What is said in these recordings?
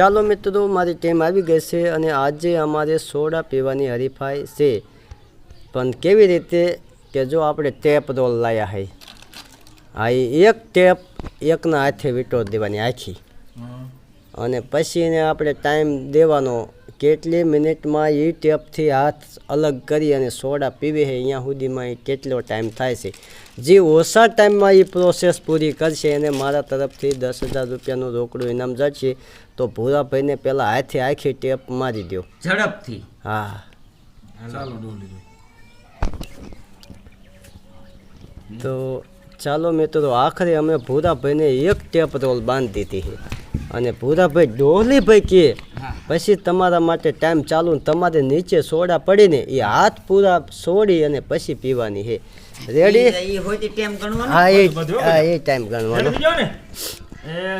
ચાલો મિત્રો મારી ટીમ આવી ગઈ છે અને આજે અમારે સોડા પીવાની હરીફાઈ છે. પણ કેવી રીતે કે જો આપણે ટેપ રોલ લાયા હોય હા એક ટેપ એકના હાથે વીંટો દેવાની આખી. અને પછી એને આપણે ટાઈમ દેવાનો કેટલી મિનિટમાં એ ટેપથી હાથ અલગ કરી અને સોડા પીવી છે અહીંયા સુધીમાં એ કેટલો ટાઈમ થાય છે? જે ઓછા ટાઈમમાં એ પ્રોસેસ પૂરી કરશે એને મારા તરફથી દસ હજાર રૂપિયાનું રોકડું ઇનામ જશે તો ભૂરાભાઈને પહેલાં હાથે આખી ટેપ મારી દો ઝડપથી. હા. તો ચાલો મિત્રો આખરે અમે ભૂરાભાઈને એક ટેપ રોલ બાંધી દીધી અને ભૂરાભાઈ ડોલીભાઈ કહે પછી તમારા માટે ટાઈમ ચાલુ ને તમારે નીચે સોડા પડીને એ હાથ પૂરા સોડી અને પછી પીવાની છે. રેડી ઈ હોય તે ટેમ ગણવાનો. હા એ હા એ ટાઈમ ગણવાનો. એ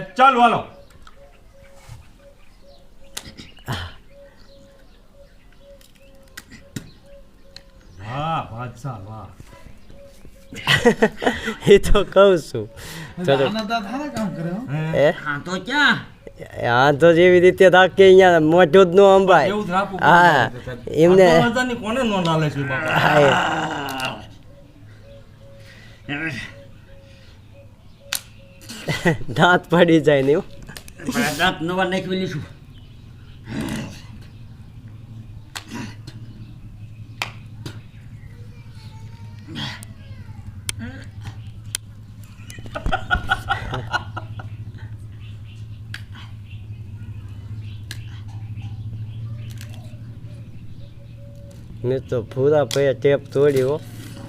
વાહ બાદશાહ વાહ. એ તો કહું છું. ચલો. હે? હા તો ક્યાં? આ તો જેવી રીતે રાખે અહીંયા મોટું જ નો અંબાય. હા એમને કોને નો નાલે છે બાપા? દાંત પડી જાય ને. દાંત નવા નાખી લઈશું. મેં તો ભૂરા ભાઈ ટેપ તોડ્યો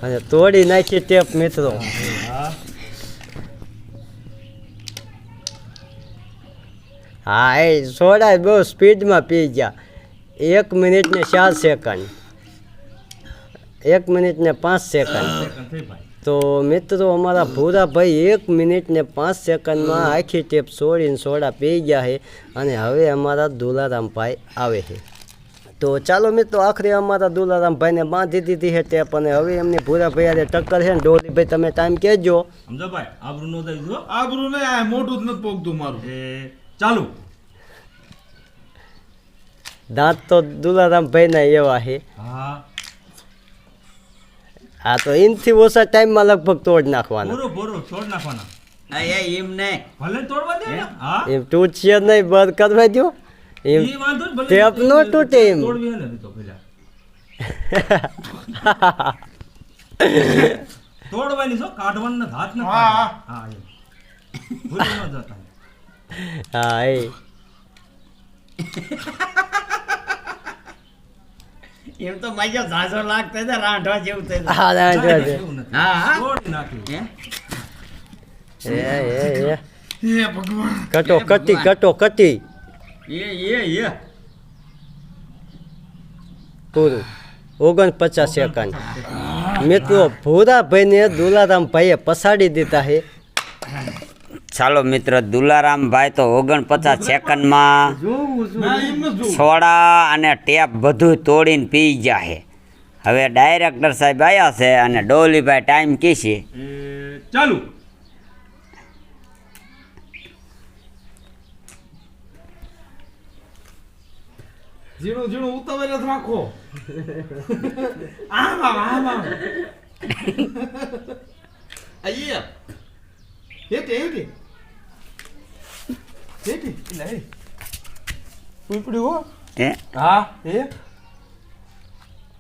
અને તોડી નાખી ટેપ મિત્રો. હા એ સોડા બહુ સ્પીડમાં પી ગયા. એક મિનિટ ને ચાર સેકન્ડ. એક મિનિટ ને પાંચ સેકન્ડ ભાઈ. તો મિત્રો અમારા ભૂરા ભાઈ એક મિનિટ ને પાંચ સેકન્ડમાં આખી ટેપ છોડીને સોડા પી ગયા છે. અને હવે અમારા દુલારામભાઈ આવે છે. તો ચાલો મિત્રો આખરે અમારા દુલારામભાઈને બાંધી દીધી છે ટેપ અને હવે એમની ભૂરાભાઈ હારે ટક્કર છે ને ડોલીભાઈ તમે ટાઈમ કહેજો. સમજો ભાઈ નો થઈ જો. આબરૂ ને આ જ નથી પોગતું મારું. ચાલુ. દાંત તો દુલારામભાઈના એવા છે હા. તો એનથી ઓછા ટાઈમમાં લગભગ તોડ નાખવાના. છોડ નાખવાના. એમ નહીં. ભલે તોડવા દે ને. એમ તૂટશે નહીં બંધ કરવા દો એમ. ટેપ નો તૂટે એમ. તોડવી હે ને તો પેલા તોડવાની છો કાઢવાનું નથી હાથ ને હા, ભૂલી ન જતા. હા એ. એમ તો મજા ઝાઝો લાગતો છે રાંધવા જેવું થઈ હા તોડી નાખ્યું? એ એ એ. ભગવાન. કટો કટી કટો કટી. એ એ એ. પૂરું ઓગણપચાસ સેકન્ડ મિત્રો ભૂરાભાઈને દુલારામભાઈએ પસાડી દીધા છે ચાલો મિત્ર દુલારામભાઈ તો ઓગણપચાસ સેકન્ડમાં સોડા અને ટેપ બધું તોડીને પી ગયા છે હવે ડાયરેક્ટર સાહેબ આવ્યા છે અને ડોલીભાઈ ટાઈમ કીશે એ ચાલુ. ઝીણું ઝીણું ઉતાવળ જ રાખો. આમ આમ. આમ આમ આઈએ. હેઠે હેઠે. હેઠે. એટલે હે. ઉપડ્યું હો? હે. હા? એ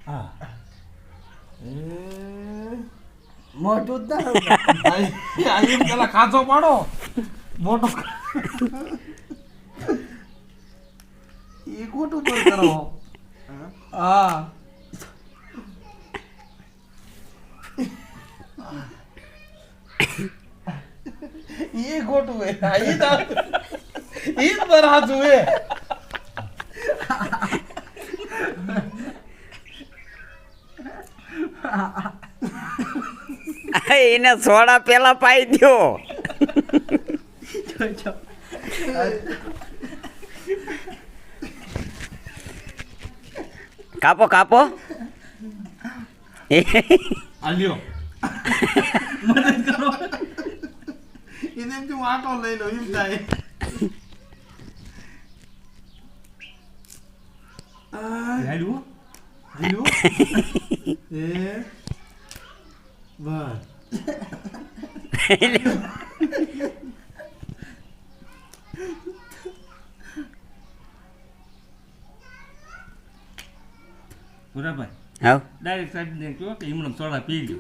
હા. એ મોટું જ પેલા કાચો પાડો. મોટો. એ ખોટું પર કરો. હા. એ ખોટું આ ઈ પર હાચું હે એને સોડા પેલા પાઈ દ્યો. કાપો કાપો. આલ્યો. મદદ કરો એને લઈ લો એમ એ બસ હવ. ડાયરેક્ટ સાહેબને કહો કે ઈમણો સોડા પી લ્યો.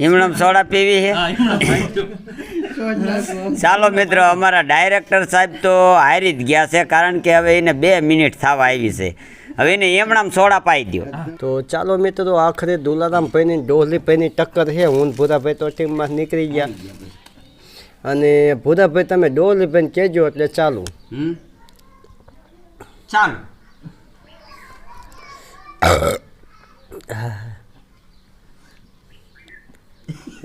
હિમણમ સોડા પીવી છે હા. ચાલો મિત્રો અમારા ડાયરેક્ટર સાહેબ તો હારી જ ગયા છે કારણ કે હવે એને બે મિનિટ થવા આવી છે. હવે એને એમણામ સોડા પાઈ દો તો ચાલો મિત્રો આખરે દુલારામ ભાઈની ડોહલી ભાઈની ટક્કર છે. હું ભૂરાભાઈ તો ટીમમાં નીકળી ગયા. અને ભૂરાભાઈ તમે ડોહલી ભાઈને કહેજો એટલે ચાલુ. ચાલુ ચાલો. એ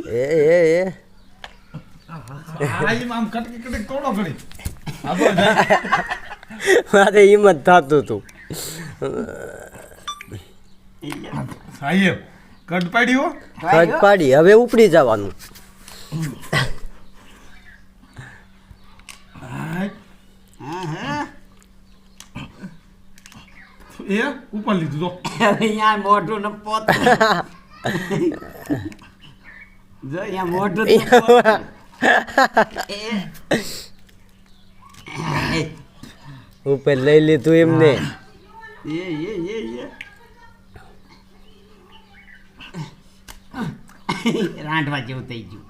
એ એ. આમ કટકી કટકી તોડો ઘડી આ બસ મારે હિંમત થતું હતું સાહેબ કટ પાડ્યો કટ પાડી. હવે ઉપડી જવાનું. એ ઉપર લીધું તો હવે અહીંયા મોઢું ન પોત જો અહીંયા મોઢું ઉપર લઈ લીધું એમને એ એ એ એ રાંઠવા જેવું થઈ ગયું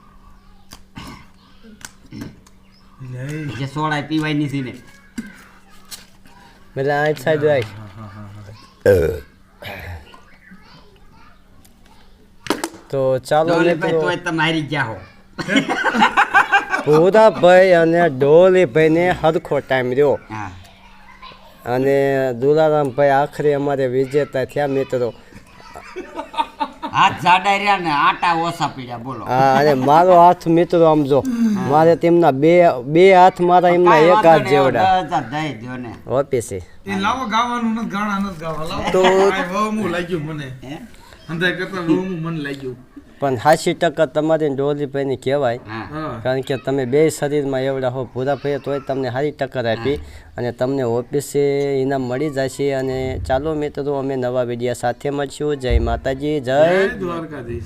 જે સોડા પીવાય નથી ને બધા આ સાઈડ રાખ તો ચાલો મિત્રો. તોય તમે હારી ગયા હો. ભૂરાભાઈ અને ડોલીભાઈને હરખો ટાઈમ રહ્યો. અને દુલારામભાઈ આખરે અમારે વિજેતા થયા મિત્રો. હાથ જાડા રહ્યા ને આટા ઓછા પીડ્યા બોલો. હા અને મારો હાથ મિત્રો આમ જો. મારે તેમના બે બે હાથ મારા એમના એક હાથ જેવડા. ઓફિસે. લાવો ગાવાનું નથી ગાણા નથી ગાવા લાવો. તો- આ લાગ્યું મને. હે? અંધાય કરતા વહમું મને લાગ્યું. પણ હાસી ટકા તમારી ડોલીભાઈની કહેવાય. હા. હા. કારણ કે તમે બે શરીરમાં એવડા હો પૂરા ભૂરાભાઈએ તોય તમને સારી ટક્કર આપી અને તમને ઓફિસે ઇનામ મળી જશે અને ચાલો મિત્રો અમે નવા વિડીયા સાથે મળશું. જય માતાજી જય જય દ્વારકાધીશ.